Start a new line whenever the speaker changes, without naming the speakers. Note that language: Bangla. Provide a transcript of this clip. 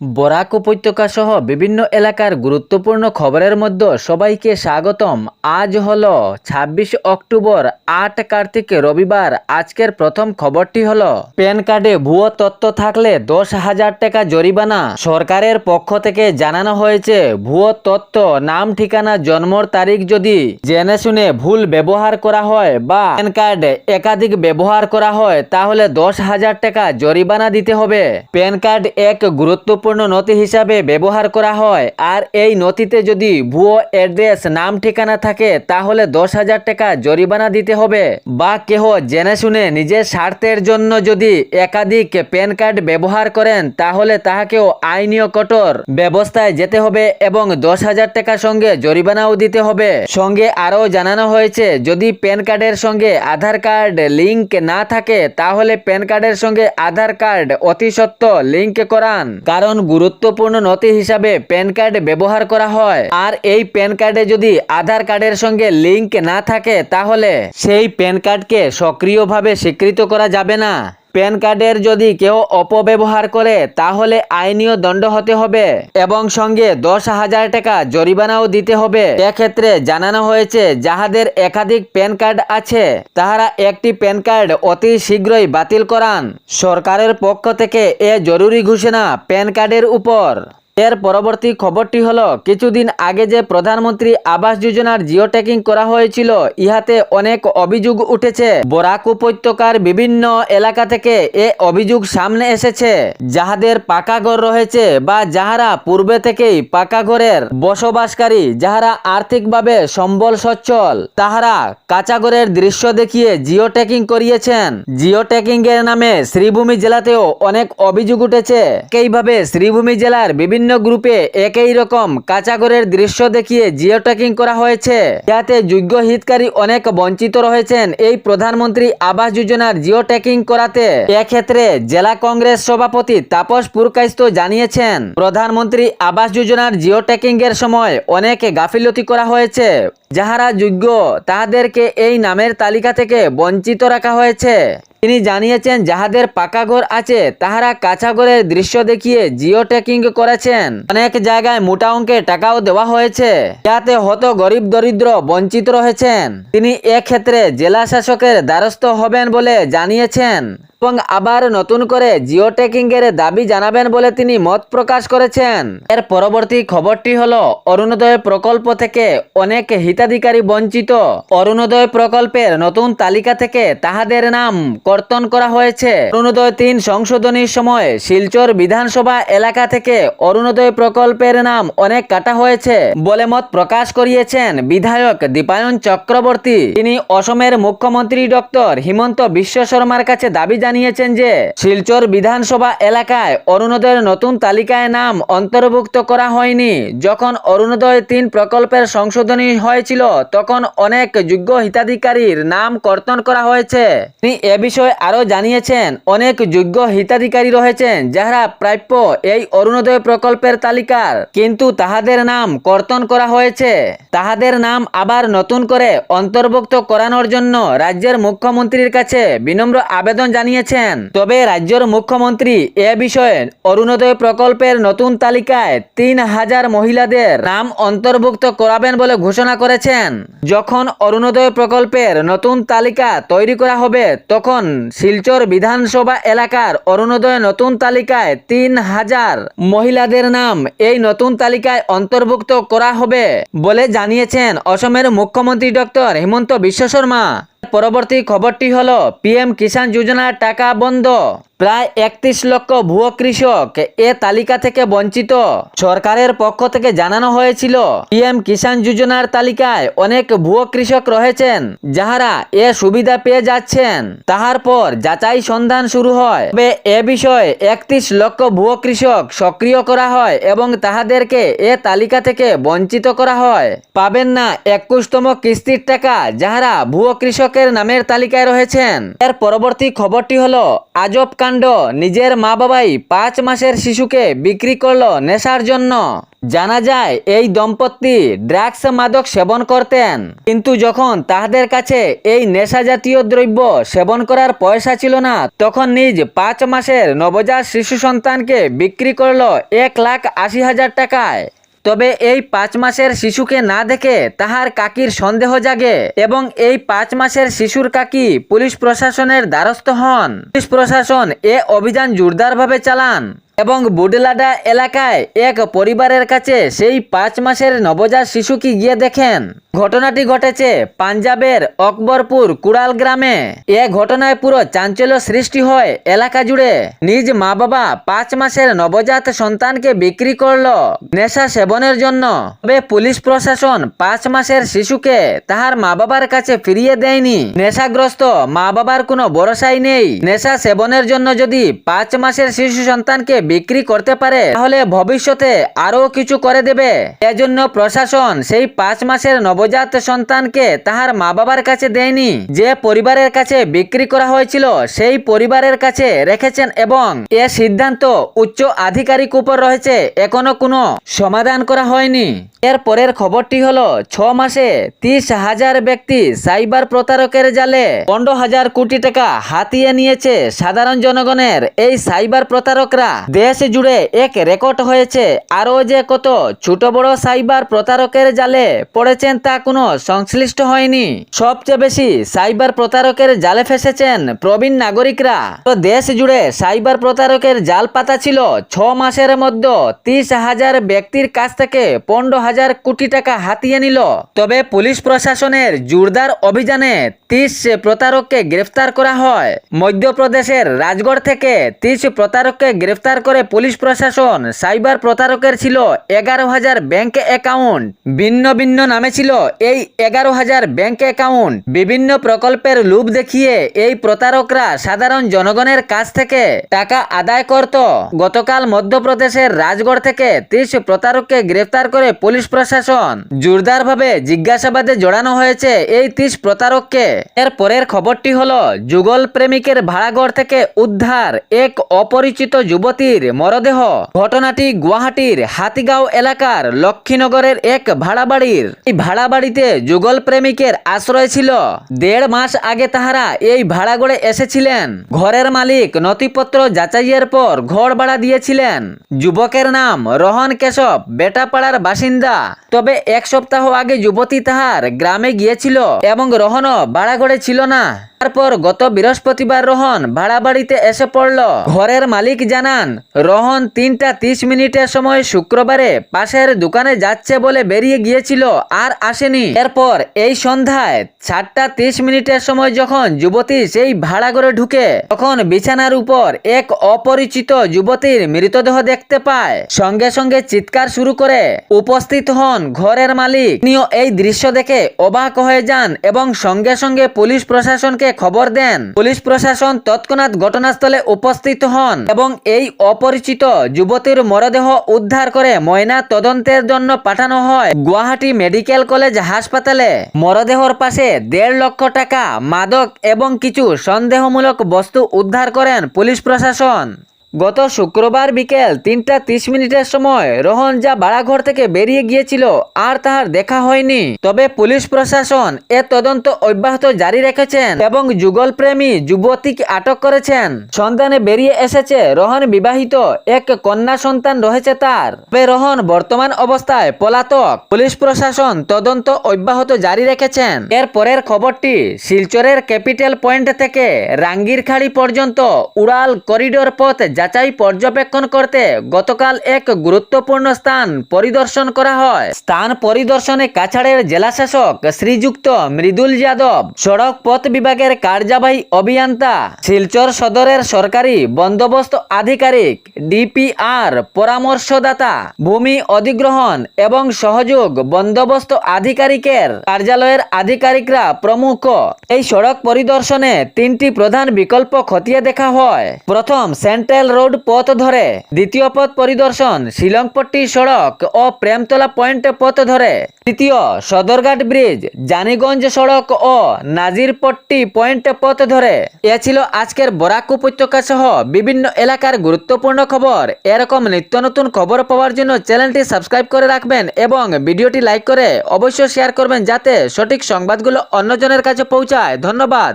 বরাক উপত্যকা সহ বিভিন্ন এলাকার গুরুত্বপূর্ণ খবরের মধ্যে সবাইকে স্বাগতম। আজ হল ছাব্বিশ অক্টোবর, আট কার্তিক রবিবার। আজকের প্রথম খবরটি হল, প্যান কার্ডে ভুয়ো তথ্য থাকলে দশ হাজার টাকা জরিমানা। সরকারের পক্ষ থেকে জানানো হয়েছে, ভুয়ো তথ্য নাম, ঠিকানা, জন্মর তারিখ যদি জেনে শুনে ভুল ব্যবহার করা হয় বা প্যান কার্ড একাধিক ব্যবহার করা হয়, তাহলে দশ হাজার টাকা জরিমানা দিতে হবে। প্যান কার্ড এক গুরুত্বপূর্ণ নথি হিসাবে ব্যবহার করা হয়। আর এই নথিতে যদি ভুয়ো অ্যাড্রেস, নাম, ঠিকানা থাকে, তাহলে দশ হাজার টাকা জরিমানা দিতে হবে। বা কেহ জেনে শুনে নিজের স্বার্থের জন্য যদি একাধিক প্যান কার্ড ব্যবহার করেন, তাহলে তাহাকেও আইনীয় কঠোর ব্যবস্থায় যেতে হবে এবং দশ হাজার টাকা সঙ্গে জরিমানাও দিতে হবে। সঙ্গে আরও জানানো হয়েছে, যদি প্যান কার্ডের সঙ্গে আধার কার্ড লিংক না থাকে, তাহলে প্যান কার্ডের সঙ্গে আধার কার্ড অতি সত্ত্ব লিংক করান। কারণ গুরুত্বপূর্ণ নথি হিসাবে প্যান কার্ড ব্যবহার করা হয়। আর এই প্যান কার্ডে যদি আধার কার্ডের সঙ্গে লিংক না থাকে, তাহলে সেই প্যান কার্ডকে সক্রিয়ভাবে স্বীকৃত করা যাবে না। প্যান কার্ডের যদি কেউ অপব্যবহার করে, তাহলে আইনীয় দণ্ড হতে হবে এবং সঙ্গে দশ হাজার টাকা জরিমানাও দিতে হবে। এক্ষেত্রে জানানো হয়েছে, যাহাদের একাধিক প্যান কার্ড আছে, তাহারা একটি প্যান কার্ড অতি শীঘ্রই বাতিল করান। সরকারের পক্ষ থেকে এ জরুরি ঘোষণা প্যান কার্ডের উপর। এর পরবর্তী খবরটি হলো, কিছুদিন আগে যে প্রধানমন্ত্রী আবাস যোজনার জিও ট্যাকিং করা হয়েছিল, ইহাতে অনেক অভিযোগ উঠেছে। বরাক উপত্যকার বিভিন্ন এলাকা থেকে এ অভিযোগ সামনে এসেছে। যাহাদের পাকা ঘর রয়েছে বা যাহারা পূর্বে থেকেই পাকা ঘরের বসবাসকারী, যাহারা আর্থিকভাবে সম্বল সচ্ছল, তাহারা কাঁচা ঘরের দৃশ্য দেখিয়ে জিও ট্যাকিং করিয়েছেন। জিও ট্যাকিং এর নামে শ্রীভূমি জেলাতেও অনেক অভিযোগ উঠেছে। এইভাবে শ্রীভূমি জেলার বিভিন্ন গ্রুপে একই রকম কাঁচা ঘরের দৃশ্য দেখিয়ে জিও ট্যাকিং করা হয়েছে। যাতে যোগ্য হিতকারী অনেক বঞ্চিত রয়েছেন এই প্রধানমন্ত্রী আবাস যোজনার জিও ট্যাকিং করাতে। এক্ষেত্রে জেলা কংগ্রেস সভাপতি তাপস পুরকাইস্ত জানিয়েছেন, প্রধানমন্ত্রী আবাস যোজনার জিও ট্যাকিং এর সময় অনেক গাফিলতি করা হয়েছে। যাহারা যোগ্য, তাহাদেরকে এই নামের তালিকা থেকে বঞ্চিত রাখা হয়েছে। তিনি জানিয়েছেন, যাহাদের পাকা ঘর আছে, তাহারা কাঁচা ঘরের দৃশ্য দেখিয়ে জিও ট্যাকিং করেছেন। অনেক জায়গায় মোটা অঙ্কে টাকাও দেওয়া হয়েছে, যাতে হত গরিব দরিদ্র বঞ্চিত রয়েছেন। তিনি এক্ষেত্রে জেলা শাসকের দ্বারস্থ হবেন বলে জানিয়েছেন। এবং আবার নতুন করে জিও ট্যাকিং এর দাবি জানাবেন বলে তিনি মত প্রকাশ করেছেন। এর পরবর্তী খবরটি হল, অরুণোদয় প্রকল্প থেকে অনেক হিতাধিকারী বঞ্চিত। অরুণোদয় প্রকল্পের নতুন তালিকা থেকে তাহাদের নাম কর্তন করা হয়েছে। অরুণোদয় তিন সংশোধনীর সময় শিলচর বিধানসভা এলাকা থেকে অরুণোদয় প্রকল্পের নাম অনেক কাটা হয়েছে বলে মত প্রকাশ করিয়েছেন বিধায়ক দীপায়ন চক্রবর্তী। তিনি অসমের মুখ্যমন্ত্রী ডক্টর হিমন্ত বিশ্ব শর্মার কাছে দাবি জানিয়েছেন যে, শিলচর বিধানসভা এলাকায় অরুণোদয়ের নতুন তালিকায় নাম অন্তর্ভুক্ত করা হয়নি। যখন অরুণোদয় তিন প্রকল্পের সংশোধনী হয়েছিল, তখন অনেক যোগ্য হিতাধিকারীর নাম কর্তন করা হয়েছে। তিনি এ বিষয়ে আরও জানিয়েছেন, অনেক যোগ্য হিতাধিকারী রয়েছেন যারা প্রাপ্য এই অরুণোদয় প্রকল্পের তালিকার, কিন্তু তাহাদের নাম কর্তন করা হয়েছে। তাহাদের নাম আবার নতুন করে অন্তর্ভুক্ত করানোর জন্য রাজ্যের মুখ্যমন্ত্রীর কাছে বিনম্র আবেদন জানিয়েছেন তবে রাজ্যের মুখ্যমন্ত্রী এ বিষয়ে অরুণোদয় প্রকল্পের নতুন তালিকায় তিন হাজার মহিলাদের নাম অন্তর্ভুক্ত করাবেন বলে ঘোষণা করেছেন। যখন অরুণোদয় প্রকল্পের নতুন তালিকা তৈরি করা হবে, তখন শিলচর বিধানসভা এলাকার অরুণোদয় নতুন তালিকায় তিন হাজার মহিলাদের নাম এই নতুন তালিকায় অন্তর্ভুক্ত করা হবে বলে জানিয়েছেন অসমের মুখ্যমন্ত্রী ডক্টর হিমন্ত বিশ্ব শর্মা। পরবর্তী খবরটি হল পিএম কিষাণ যোজনার টাকা বন্ধ। প্রায় একত্রিশ লক্ষ ভুয়ো কৃষক এ তালিকা থেকে বঞ্চিত। সরকারের পক্ষ থেকে জানানো হয়েছিল, পিএম কিষাণ যোজনার তালিকায় অনেক ভুয়ো কৃষক রয়েছেন, যাহারা এ সুবিধা পেয়ে যাচ্ছেন। তাহার পর যাচাই সন্ধান শুরু হয়। তবে এ বিষয়ে একত্রিশ লক্ষ ভুয়ো কৃষক সক্রিয় করা হয় এবং তাহাদেরকে এ তালিকা থেকে বঞ্চিত করা হয়। পাবেন না একুশতম কিস্তির টাকা যাহারা ভুয়ো কৃষকের নামের তালিকায় রয়েছেন। এর পরবর্তী খবরটি হলো, আজব কাণ্ড কাণ্ড নিজের মা বাবাই পাঁচ মাসের শিশুকে বিক্রি করল নেশার জন্য। জানা যায়, এই দম্পতি ড্রাগস মাদক সেবন করতেন। কিন্তু যখন তাদের কাছে এই নেশা জাতীয় দ্রব্য সেবন করার পয়সা ছিল না, তখন নিজ পাঁচ মাসের নবজাত শিশু সন্তানকে বিক্রি করল এক লাখ আশি হাজার টাকায়। তবে এই পাঁচ মাসের শিশুকে না দেখে তাহার কাকির সন্দেহ জাগে এবং এই পাঁচ মাসের শিশুর কাকি পুলিশ প্রশাসনের দ্বারস্থ হন। পুলিশ প্রশাসন এ অভিযান জোরদারভাবে চালান। এবং বুডলাডা এলাকায় এক পরিবারের কাছে সেই পাঁচ মাসের নবজাত শিশুকে গিয়ে দেখেন। ঘটনাটি ঘটেছে পাঞ্জাবের অকবরপুর কুড়াল গ্রামে। এ ঘটনায় পুরো চাঞ্চল্য সৃষ্টি হয় এলাকা জুড়ে। নিজ মা বাবা পাঁচ মাসের নবজাত সন্তানকে বিক্রি করল নেশা সেবনের জন্য। তবে পুলিশ প্রশাসন পাঁচ মাসের শিশুকে তাহার মা বাবার কাছে ফিরিয়ে দেয়নি। নেশাগ্রস্ত মা বাবার কোনো ভরসাই নেই। নেশা সেবনের জন্য যদি পাঁচ মাসের শিশু সন্তানকে বিক্রি করতে পারে, তাহলে ভবিষ্যতে আরও কিছু করে দেবে। এজন্য প্রশাসন সেই পাঁচ মাসের নবজাত সন্তানকে তাহার মা বাবার কাছে দেয়নি। যে পরিবারের কাছে বিক্রি করা হয়েছিল, সেই পরিবারের কাছে রেখেছেন এবং এ সিদ্ধান্ত উচ্চ আধিকারিক উপর রয়েছে, এখনও কোনো সমাধান করা হয়নি। এর পরের খবরটি হলো, ছ মাসে তিরিশ হাজার ব্যক্তি সাইবার প্রতারকের জালে পনেরো হাজার কোটি টাকা হাতিয়ে নিয়েছে সাধারণ জনগণের। এই সাইবার প্রতারকরা দেশ জুড়ে এক রেকর্ড হয়েছে। আরও যে কত ছোট বড় সাইবার প্রতারকের জালে পড়েছেন তা কোনো সংশ্লিষ্ট হয়নি। সবচেয়ে বেশি সাইবার প্রতারকের জালে ফেসেছেন প্রবীণ নাগরিকরা। তো দেশ জুড়ে সাইবার প্রতারকের জাল পাতা ছিল ছ মাসের মধ্যে তিরিশ হাজার ব্যক্তির কাছ থেকে পনেরো হাজার কোটি টাকা হাতিয়ে নিল। তবে পুলিশ প্রশাসনের জোরদার অভিযানে তিরিশ প্রতারককে গ্রেফতার করা হয়। মধ্যপ্রদেশের রাজগড় থেকে তিরিশ প্রতারককে গ্রেফতার করে পুলিশ প্রশাসন সাইবার প্রতারকের ছিল এগারো হাজার ব্যাংক অ্যাকাউন্ট। ভিন্ন ভিন্ন নামে ছিল এই এগারো হাজার ব্যাংক অ্যাকাউন্ট। বিভিন্ন প্রকল্পের লোভ দেখিয়ে এই প্রতারকরা সাধারণ জনগণের কাছ থেকে টাকা আদায় করত। গতকাল মধ্যপ্রদেশের রাজগড় থেকে তিরিশ প্রতারককে গ্রেফতার করে পুলিশ প্রশাসন। জোরদারভাবে জিজ্ঞাসাবাদে জড়ানো হয়েছে এই তিরিশ প্রতারককে। এর পরের খবরটি হল, যুগল প্রেমিকের ভাড়াঘর থেকে উদ্ধার এক অপরিচিত যুবতীর মরদেহ ঘটনাটি গুয়াহাটির হাতিগাঁও এলাকার লক্ষ্মীনগরের এক ভাড়া বাড়ির এই ভাড়া বাড়িতে যুগল প্রেমিকের আশ্রয় ছিল। দেড় মাস আগে তাহারা এই ভাড়াগড়ে এসেছিলেন। ঘরের মালিক নথিপত্র যাচাইয়ের পর ঘর ভাড়া দিয়েছিলেন। যুবকের নাম রোহন কেশব, বেটাপাড়ার বাসিন্দা। তবে এক সপ্তাহ আগে যুবতী তাহার গ্রামে গিয়েছিল এবং রোহনও ভাড়াঘরে ছিল না। তারপর গত বৃহস্পতিবার রোহন ভাড়া বাড়িতে এসে পড়ল। ঘরের মালিক জানান, রোহন তিনটা তিরিশ মিনিটের সময় শুক্রবারে পাশের দোকানে যাচ্ছে বলে বেরিয়ে গিয়েছিল আর আসেনি। এরপর এই সন্ধ্যায় সাতটা তিরিশ মিনিটের সময় যখন যুবতী সেই ভাড়া ঘরে ঢুকে, তখন বিছানার উপর এক অপরিচিত যুবতীর মৃতদেহ দেখতে পায়। সঙ্গে সঙ্গে চিৎকার শুরু করে উপস্থিত হন ঘরের মালিক। তিনিও এই দৃশ্য দেখে অবাক হয়ে যান এবং সঙ্গে সঙ্গে পুলিশ প্রশাসনকে খবর দেন। পুলিশ প্রশাসন তৎক্ষণাৎ ঘটনাস্থলে উপস্থিত হন এবং এই অপরিচিত যুবতীর মরদেহ উদ্ধার করে ময়না তদন্তের জন্য পাঠানো হয় গুয়াহাটি মেডিকেল কলেজ হাসপাতালে। মরদেহর পাশে দেড় লক্ষ টাকা, মাদক এবং কিছু সন্দেহমূলক বস্তু উদ্ধার করেন পুলিশ প্রশাসন। গত শুক্রবার বিকেল তিনটা তিরিশ মিনিটের সময় রোহন যা ভাড়াঘর থেকে বেরিয়ে গিয়েছিল, আর তাহার দেখা হয়নি। তবে পুলিশ প্রশাসন এ তদন্ত অব্যাহত জারি রেখেছেন এবং যুগল প্রেমী যুবতীকে আটক করেছেন। সন্তানে বেরিয়ে এসেছে রোহন বিবাহিত, এক কন্যা সন্তান রয়েছে তার। তবে রোহন বর্তমান অবস্থায় পলাতক। পুলিশ প্রশাসন তদন্ত অব্যাহত জারি রেখেছেন। এর পরের খবরটি শিলচরের ক্যাপিটাল পয়েন্ট থেকে রাঙ্গিরখাড়ি পর্যন্ত উড়াল করিডোর পথ যাচাই পর্যবেক্ষণ করতে গতকাল এক গুরুত্বপূর্ণ স্থান পরিদর্শন করা হয়। স্থান পরিদর্শনে কাছাড়ের জেলাশাসক শ্রীযুক্ত মৃদুল যাদব, সড়ক পথ বিভাগের কার্যবাহী অভিযন্তা, শিলচর সদরের সরকারি বন্দোবস্ত আধিকারিক, ডিপিআর পরামর্শদাতা, ভূমি অধিগ্রহণ এবং সহযোগ বন্দোবস্ত আধিকারিকের কার্যালয়ের আধিকারিকরা প্রমুখ। এই সড়ক পরিদর্শনে তিনটি প্রধান বিকল্প খতিয়ে দেখা হয়। প্রথম, সেন্ট্রাল রোড পথ ধরে। দ্বিতীয় পথ পরিদর্শন, শিলংপট্টি সড়ক ও প্রেমতলা পয়েন্ট পথ ধরে। তৃতীয়, সদরঘাট ব্রিজ, জানিগঞ্জ সড়ক ও নাজিরপট্টি পয়েন্ট পথ ধরে। এ ছিল আজকের বরাক উপত্যকা সহ বিভিন্ন এলাকার গুরুত্বপূর্ণ খবর। এরকম নিত্য নতুন খবর পাওয়ার জন্য চ্যানেলটি সাবস্ক্রাইব করে রাখবেন এবং ভিডিওটি লাইক করে অবশ্যই শেয়ার করবেন যাতে সঠিক সংবাদগুলো অন্যজনের কাছে পৌঁছায়। ধন্যবাদ।